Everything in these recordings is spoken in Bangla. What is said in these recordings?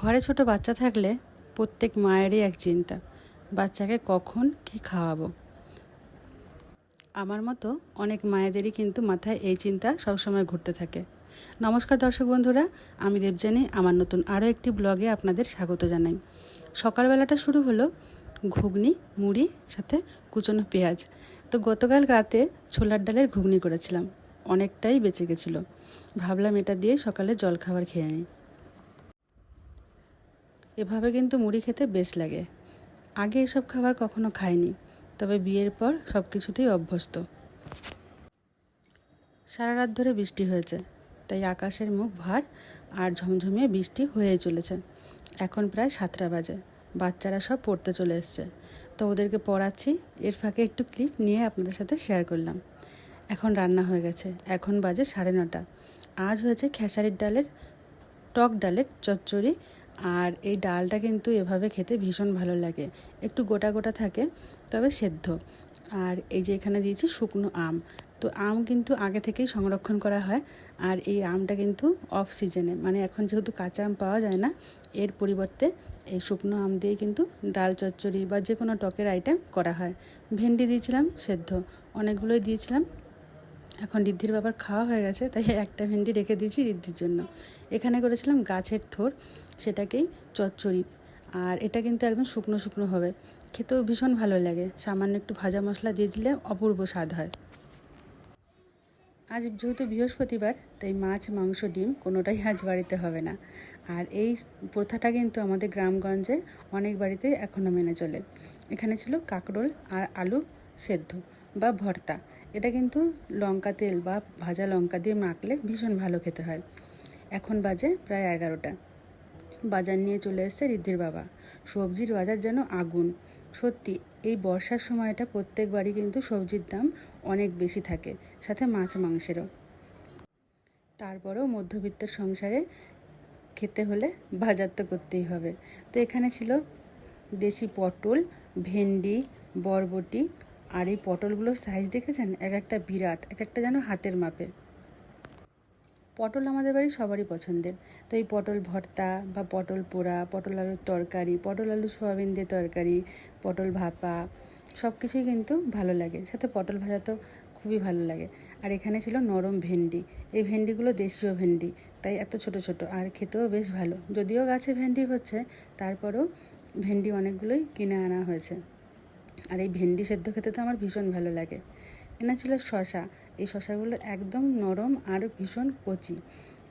ঘরে ছোট বাচ্চা থাকলে প্রত্যেক মায়েরই এক চিন্তা, বাচ্চাকে কখন কি খাওয়াবো? আমার মতো অনেক মায়েদেরই কিন্তু মাথায় এই চিন্তা সবসময় ঘুরতে থাকে। নমস্কার দর্শক বন্ধুরা, আমি দেবজানি আমার নতুন আরও একটি ব্লগে আপনাদের স্বাগত জানাই। সকালবেলাটা শুরু হলো ঘুগনি, মুড়ি, সাথে কুচনো পেঁয়াজ। তো গতকাল রাতে ছোলার ডালের ঘুগনি করেছিলাম, অনেকটাই বেঁচে গেছিল। ভাবলাম এটা দিয়ে সকালে জলখাবার খেয়ে নিই। এভাবে কিন্তু মুড়ি খেতে বেশ লাগে। আগে এসব খাবার কখনো খাইনি, তবে বিয়ের পর সব কিছুতেই অভ্যস্ত। সারা রাত ধরে বৃষ্টি হয়েছে, তাই আকাশের মুখ ভার আর ঝমঝমিয়ে বৃষ্টি হয়েই চলেছে। এখন প্রায় সাতটা বাজে, বাচ্চারা সব পড়তে চলে এসছে। তো ওদেরকে পড়াচ্ছি, এর ফাঁকে একটু ক্লিপ নিয়ে আপনাদের সাথে শেয়ার করলাম। এখন রান্না হয়ে গেছে, এখন বাজে সাড়ে নটা। আজ হয়েছে খেসারির ডালের, টক ডালের চচ্চড়ি আর এই ডালটা কিন্তু এভাবে খেতে ভীষণ ভালো লাগে। একটু গোটা গোটা থাকে, তবে সেদ্ধ। আর এই যে এখানে দিয়েছি শুকনো আম। তো আম কিন্তু আগে থেকেই সংরক্ষণ করা হয়। আর এই আমটা কিন্তু অফ সিজনে মানে এখন যেহেতু কাঁচা আম পাওয়া যায় না, এর পরিবর্তে এই শুকনো আম দিয়ে কিন্তু ডাল, চচ্চড়ি বা যে কোনো টকের আইটেম করা হয়। ভেন্ডি দিয়েছিলাম, সেদ্ধ। অনেকগুলোই দিয়েছিলাম এখন রিদ্ধির বাবার খাওয়া হয়ে গেছে, তাই একটা ভেন্ডি রেখে দিয়েছি রিদ্ধির জন্য। এখানে করেছিলাম গাছের থোর, সেটাকেই চচ্চড়ি। আর এটা কিন্তু একদম শুকনো শুকনো হবে। খেতেও ভীষণ ভালো লাগে। সামান্য একটু ভাজা মশলা দিয়ে দিলে অপূর্ব স্বাদ হয়। আজ যেহেতু বৃহস্পতিবার, তাই মাছ, মাংস, ডিম কোনোটাই আজ বাড়িতে হবে না। আর এই প্রথাটা কিন্তু আমাদের গ্রামগঞ্জে অনেক বাড়িতে এখনও মেনে চলে। এখানে ছিল কাকরোল আর আলু সেদ্ধ বা ভর্তা। এটা কিন্তু লঙ্কা তেল বা ভাজা লঙ্কা দিয়ে মাখলে ভীষণ ভালো খেতে হয়। এখন বাজে প্রায় এগারোটা। বাজার নিয়ে চলে এসছে ঋদ্ধির বাবা। সবজির বাজার যেন আগুন। সত্যি, এই বর্ষার সময়টা প্রত্যেক বাড়ি কিন্তু সবজির দাম অনেক বেশি থাকে, সাথে মাছ মাংসেরও। তারপরেও মধ্যবিত্ত সংসারে খেতে হলে বাজার তো করতেই হবে। তো এখানে ছিল দেশি পটল, ভেন্ডি, বরবটি আর এই পটলগুলোর সাইজ দেখেছেন? এক একটা বিরাট, এক একটা যেন হাতের মাপে। পটল আমাদের বাড়ি সবারই পছন্দের। তো এই পটল ভর্তা বা পটল পোড়া, পটল আলুর তরকারি, পটল আলু সোয়াবিন দিয়ে তরকারি, পটল ভাপা সব কিছুই কিন্তু ভালো লাগে। সাথে পটল ভাজা তো খুবই ভালো লাগে। আর এখানে ছিল নরম ভেন্ডি। এই ভেন্ডিগুলো দেশীয় ভেন্ডি, তাই এত ছোট ছোট আর খেতেও বেশ ভালো। যদিও গাছে ভেন্ডি হচ্ছে, তারপরেও ভেন্ডি অনেকগুলোই কিনে আনা হয়েছে। আর এই ভেন্ডি সেদ্ধ খেতে তো আমার ভীষণ ভালো লাগে। এনা ছিল শশা এই শশাগুলো একদম নরম আর ভীষণ কচি।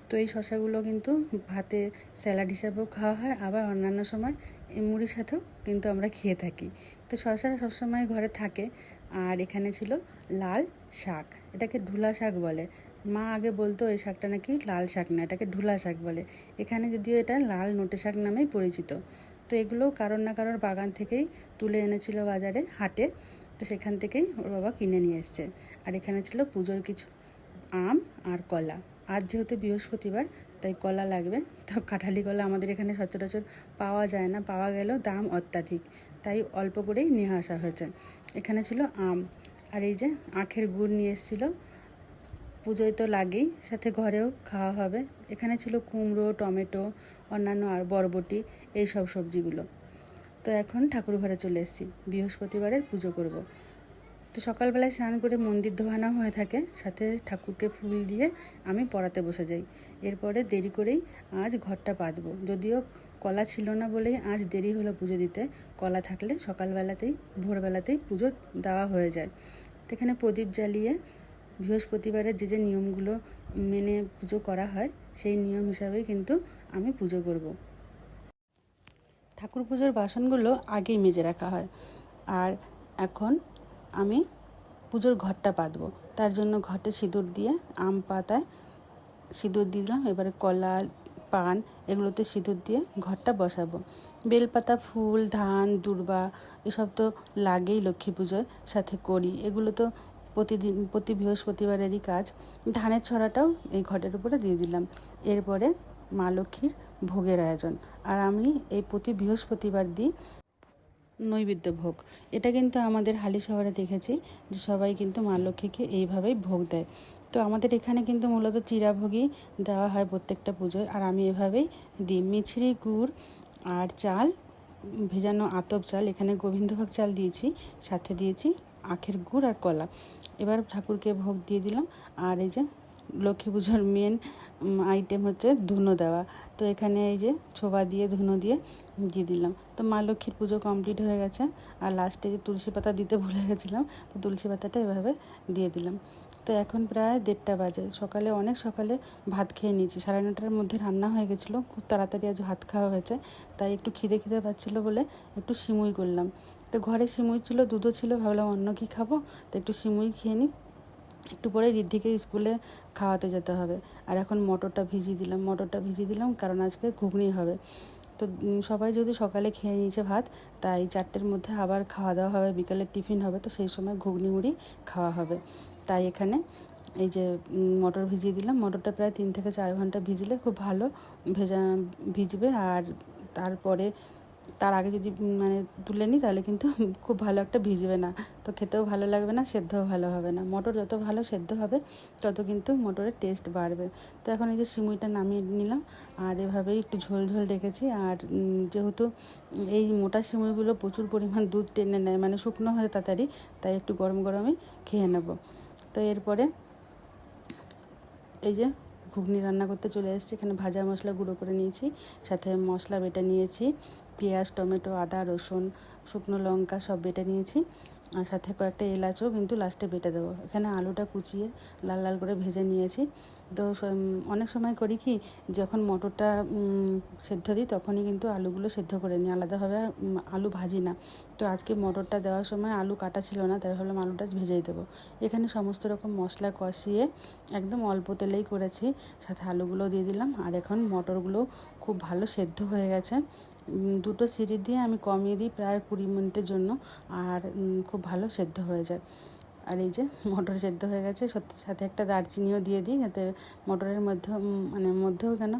তো এই শশাগুলো কিন্তু ভাতে স্যালাড হিসাবেও খাওয়া হয়, আবার অন্যান্য সময় এই মুড়ির সাথেও কিন্তু আমরা খেয়ে থাকি। তো শশা সবসময় ঘরে থাকে। আর এখানে ছিল লাল শাক। এটাকে ঢুলা শাক বলে। মা আগে বলতো এই শাকটা নাকি লাল শাক না, এটাকে ঢুলা শাক বলে। এখানে যদিও এটা লাল নোটে শাক নামেই পরিচিত। তো এগুলো কারোর না কারোর বাগান থেকেই তুলে এনেছিল বাজারে, হাটে। তো সেখান থেকেই ওর বাবা কিনে নিয়ে এসছে। আর এখানে ছিল পুজোর কিছু আম আর কলা। আজ যেহেতু বৃহস্পতিবার, তাই কলা লাগবে। তো কাঁঠালি কলা আমাদের এখানে সচরাচর পাওয়া যায় না, পাওয়া গেলেও দাম অত্যাধিক। তাই অল্প করেই নিয়ে আসা হয়েছে। এখানে ছিল আম। আর এই যে আখের গুড় নিয়ে এসেছিল পুজোয় তো লাগেই, সাথে ঘরেও খাওয়া হবে। এখানে ছিল কুমড়ো, টমেটো, অন্যান্য আর বরবটি, এই সব সবজিগুলো। তো এখন ঠাকুর ঘরে চলে এসেছি, বৃহস্পতিবারের পুজো করব। তো সকালবেলায় স্নান করে মন্দির ধোয়ানো হয়ে থাকে, সাথে ঠাকুরকে ফুল দিয়ে আমি পড়াতে বসে যাই। এরপরে দেরি করেই আজ ঘরটা পাতবো যদিও কলা ছিল না বলেই আজ দেরি হলো পুজো দিতে। কলা থাকলে সকালবেলাতেই, ভোরবেলাতেই পুজো দেওয়া হয়ে যায়। এখানে প্রদীপ জ্বালিয়ে বৃহস্পতিবারের যে যে নিয়মগুলো মেনে পুজো করা হয়, সেই নিয়ম হিসাবেই কিন্তু আমি পুজো করব। ঠাকুর পুজোর বাসনগুলো আগেই মেজে রাখা হয়। আর এখন আমি পুজোর ঘরটা পাতবো। তার জন্য ঘটে সিঁদুর দিয়ে আম পাতায় সিঁদুর দিলাম। এবারে কলা, পান এগুলোতে সিঁদুর দিয়ে ঘরটা বসাবো। বেলপাতা, ফুল, ধান, দুর্বা এসব তো লাগেই লক্ষ্মী পুজোয় সাথে করি। এগুলো তো প্রতিদিন, প্রতি বৃহস্পতিবারেরই কাজ। ধানের ছড়াটাও এই ঘটের উপরে দিয়ে দিলাম। এরপরে মা লক্ষ্মীর ভোগের আয়োজন। আর আমি এই প্রতি বৃহস্পতিবার দিই নৈবেদ্য ভোগ। এটা কিন্তু আমাদের হালি শহরে দেখেছি যে সবাই কিন্তু মা লক্ষ্মীকে এইভাবেই ভোগ দেয়। তো আমাদের এখানে কিন্তু মূলত চিরাভোগই দেওয়া হয় প্রত্যেকটা পুজোয়। আর আমি এভাবেই দিই মিছরি গুড় আর চাল, ভেজানো আতপ চাল। এখানে গোবিন্দভোগ চাল দিয়েছি, সাথে দিয়েছি আখের গুড় আর কলা। এবার ঠাকুরকে ভোগ দিয়ে দিলাম। আর এই যে লক্ষ্মী পুজোর মেন আইটেম হচ্ছে ধুনো দেওয়া। তো এখানে এই যে ছোবা দিয়ে, ধুনো দিয়ে দিয়ে দিলাম। তো মা লক্ষ্মীর পুজো কমপ্লিট হয়ে গেছে। আর লাস্টে যে তুলসী পাতা দিতে ভুলে গেছিলাম, তো তুলসী পাতাটা এভাবে দিয়ে দিলাম। তো এখন প্রায় দেড়টা বাজে। সকালে, অনেক সকালে ভাত খেয়ে নিয়েছি। সাড়ে নটার মধ্যে রান্না হয়ে গেছিল। খুব তাড়াতাড়ি আজ ভাত খাওয়া হয়েছে। তাই একটু খিদে খিদে পাচ্ছিলো বলে একটু সিমুই করলাম। তো ঘরে সিমুই ছিল, দুধও ছিল, ভাবলাম অন্য কি খাব? তো একটু সিমুই খেয়ে নিই একটু পরে ঋদ্ধিকে স্কুলে খাওয়াতে যেতে হবে। আর এখন মটরটা ভিজিয়ে দিলাম, মটরটা ভিজিয়ে দিলাম, কারণ আজকে ঘুগনি হবে। তো সবাই যেহেতু সকালে খেয়ে নিয়েছে ভাত, তাই চারটের মধ্যে আবার খাওয়া দাওয়া হবে, বিকালের টিফিন হবে, তো সেই সময় ঘুগনি মুড়ি খাওয়া হবে। তাই এখানে এই যে মটর ভিজিয়ে দিলাম। মটরটা প্রায় তিন থেকে চার ঘণ্টা ভিজলে খুব ভালো ভেজা, ভিজবে। আর তারপরে তার আগে যদি মানে তুলে নিই, তাহলে কিন্তু খুব ভালো একটা ভিজবে না। তো খেতেও ভালো লাগবে না, সেদ্ধও ভালো হবে না। মটর যত ভালো সেদ্ধ হবে, তত কিন্তু মটরের টেস্ট বাড়বে। তো এখন এই যে সিমুইটা নামিয়ে নিলাম, আর এভাবেই একটু ঝোল ঝোল রেখেছি। আর যেহেতু এই মোটা সিমুইগুলো প্রচুর পরিমাণ দুধ টেনে নেয় মানে শুকনো হয়ে তাড়াতাড়ি, তাই একটু গরম গরমই খেয়ে নেব। তো এরপরে এই যে ঘুগনি রান্না করতে চলে এসেছি। এখানে ভাজা মশলা গুঁড়ো করে নিয়েছি, সাথে মশলা বেটে নিয়েছি। পেঁয়াজ, টমেটো, আদা, রসুন, শুকনো লঙ্কা সব বেটে নিয়েছি। আর সাথে কয়েকটা এলাচও কিন্তু লাস্টে বেটে দেবো। এখানে আলুটা কুচিয়ে লাল লাল করে ভেজে নিয়েছি। তো অনেক সময় করি কি, যখন মটরটা সেদ্ধ দিই তখনই কিন্তু আলুগুলো সেদ্ধ করে নিই। আলাদাভাবে আর আলু ভাজি না। তো আজকে মটরটা দেওয়ার সময় আলু কাটা ছিল না, তাই ভাবলাম আলুটা ভেজেই দেবো। এখানে সমস্ত রকম মশলা কষিয়ে একদম অল্প তেলেই করেছি। সাথে আলুগুলো দিয়ে দিলাম। আর এখন মটরগুলো খুব ভালো সেদ্ধ হয়ে গেছে। দুটো সিঁড়ি দিয়ে আমি কমিয়ে দিই প্রায় কুড়ি মিনিটের জন্য আর খুব ভালো সেদ্ধ হয়ে যায়। আর এই যে মটর সেদ্ধ হয়ে গেছে সত্যি সাথে একটা দারচিনিও দিয়ে দিই যাতে মটরের মধ্যে মানে মধ্যেও কেন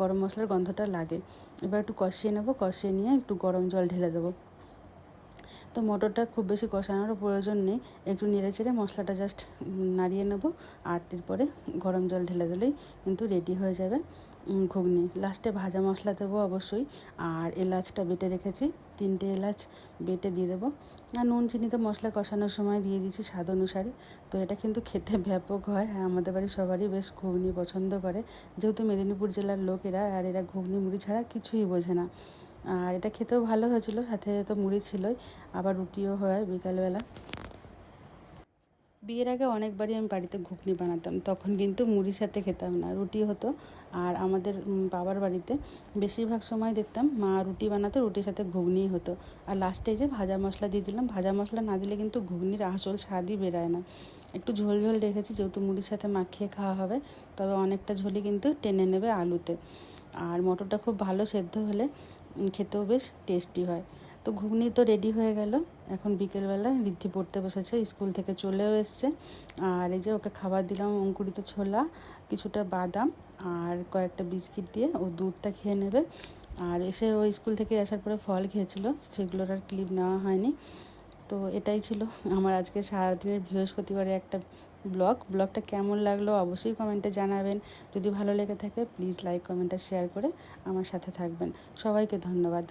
গরম মশলার গন্ধটা লাগে। এবার একটু কষিয়ে নেব, কষিয়ে নিয়ে একটু গরম জল ঢেলে দেবো। তো মটরটা খুব বেশি কষানোরও প্রয়োজন নেই, একটু নেড়ে চেড়ে মশলাটা জাস্ট নাড়িয়ে নেব আর এরপরে গরম জল ঢেলে দিলেই কিন্তু রেডি হয়ে যাবে। ঘুগনি। লাস্টে ভাজা মশলা দেবো অবশ্যই। আর এলাচটা বেটে রেখেছি। তিনটে এলাচ বেটে দিয়ে দেবো। আর নুন, চিনি তো মশলা কষানোর সময় দিয়ে দিয়েছি স্বাদ অনুসারে। তো এটা কিন্তু খেতে ব্যাপক হয়। হ্যাঁ আমাদের বাড়ির সবারই বেশ ঘুগনি পছন্দ করে। যেহেতু মেদিনীপুর জেলার লোকেরা আর এরা ঘুগনি মুড়ি ছাড়া কিছুই বোঝে না। আর এটা খেতেও ভালো হয়েছিল, সাথে তো মুড়ি ছিলই। আবার রুটিও হয় বিকালবেলা। বিয়ের আগে অনেকবারই আমি বাড়িতে ঘুগনি বানাতাম, তখন কিন্তু মুড়ির সাথে খেতাম না, রুটি হতো। আর আমাদের বাবার বাড়িতে বেশিরভাগ সময় দেখতাম মা রুটি বানাতো, রুটির সাথে ঘুগনি হতো। আর লাস্টে যে ভাজা মশলা দিয়ে দিলাম, ভাজা মশলা না দিলে কিন্তু ঘুগনির আসল স্বাদই বেরায় না। একটু ঝোল ঝোল রেখেছি, যেহেতু মুড়ির সাথে মাখিয়ে খাওয়া হবে, তবে অনেকটা ঝোলই কিন্তু টেনে নেবে আলুতে। আর মটরটা খুব ভালো সেদ্ধ হলে খেতেও বেশ টেস্টি হয়। তো ঘুগনি তো রেডি হয়ে গেল। এখন বিকেলবেলা ঋদ্ধি পড়তে বসেছে, স্কুল থেকে চলেও এসছে। আর এই যে ওকে খাবার দিলাম, অঙ্কুরিত ছোলা, কিছুটা বাদাম আর কয়েকটা বিস্কিট দিয়ে ও দুধটা খেয়ে নেবে। আর এসে ও স্কুল থেকে আসার পরে ফল খেয়েছিল, সেগুলোর আর ক্লিপ নেওয়া হয়নি। তো এটাই ছিল আমার আজকে সারাদিনের বৃহস্পতিবারে একটা ব্লগ। ব্লগটা কেমন লাগল অবশ্যই কমেন্টে জানাবেন। যদি ভালো লেগে থাকে প্লিজ লাইক কমেন্টটা শেয়ার করে আমার সাথে থাকবেন। সবাইকে ধন্যবাদ।